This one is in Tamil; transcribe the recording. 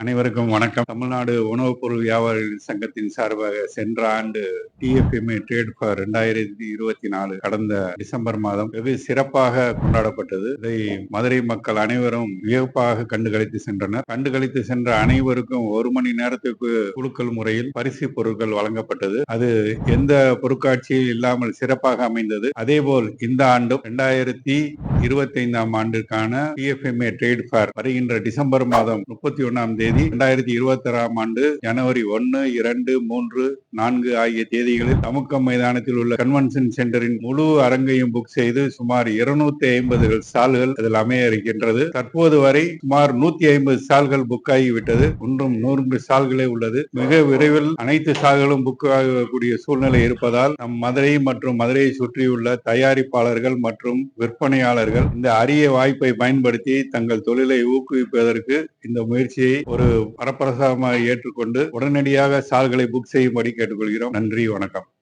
அனைவருக்கும் வணக்கம். தமிழ்நாடு உணவுப் பொருள் வியாபாரிகள் சங்கத்தின் சார்பாக சென்ற ஆண்டு டிஎஃப்எம்ஏ ட்ரேட் ஃபார் ரெண்டாயிரத்தி இருபத்தி நாலு கடந்த டிசம்பர் மாதம் வெகு சிறப்பாக கொண்டாடப்பட்டது. இதை மதுரை மக்கள் அனைவரும் வியப்பாக கண்டுகளித்து சென்றனர். கண்டுகளித்து சென்ற அனைவருக்கும் ஒரு மணி நேரத்துக்கு குழுக்கள் முறையில் பரிசு பொருட்கள் வழங்கப்பட்டது. அது எந்த பொருட்காட்சியும் இல்லாமல் சிறப்பாக அமைந்தது. அதேபோல் இந்த ஆண்டும் ரெண்டாயிரத்தி இருபத்தைந்தாம் ஆண்டுக்கான பிஎஃப்எம்ஏ ட்ரேட் ஃபேர் வருகின்ற டிசம்பர் மாதம் முப்பத்தி ஒன்னாம் தேதி இரண்டாயிரத்தி இருபத்தி ஆறாம் ஆண்டு ஜனவரி ஒன்னு இரண்டு மூன்று நான்கு ஆகிய தேதிகளில் தமுக்கம் மைதானத்தில் உள்ள கன்வென்ஷன் சென்டரின் முழு அரங்கையும் புக் செய்து சுமார் இருநூத்தி ஐம்பது ஸ்டால்கள் அதில் அமைய இருக்கின்றது தற்போது வரை சுமார் நூத்தி ஐம்பது ஸ்டால்கள் புக் ஆகிவிட்டது. ஒன்றும் நூறு ஸ்டால்களே உள்ளது. மிக விரைவில் அனைத்து ஸ்டால்களும் புக் ஆகக்கூடிய சூழ்நிலை இருப்பதால் நம் மதுரை மற்றும் மதுரையை சுற்றியுள்ள தயாரிப்பாளர்கள் மற்றும் விற்பனையாளர்கள் இந்த அரிய வாய்ப்பை பயன்படுத்தி தங்கள் தொழிலை ஊக்குவிப்பதற்கு இந்த முயற்சியை ஒரு வரப்பிரசாதமாக ஏற்றுக்கொண்டு உடனடியாக சால்களை புக் செய்யும்படி கேட்டுக்கொள்கிறோம். நன்றி வணக்கம்.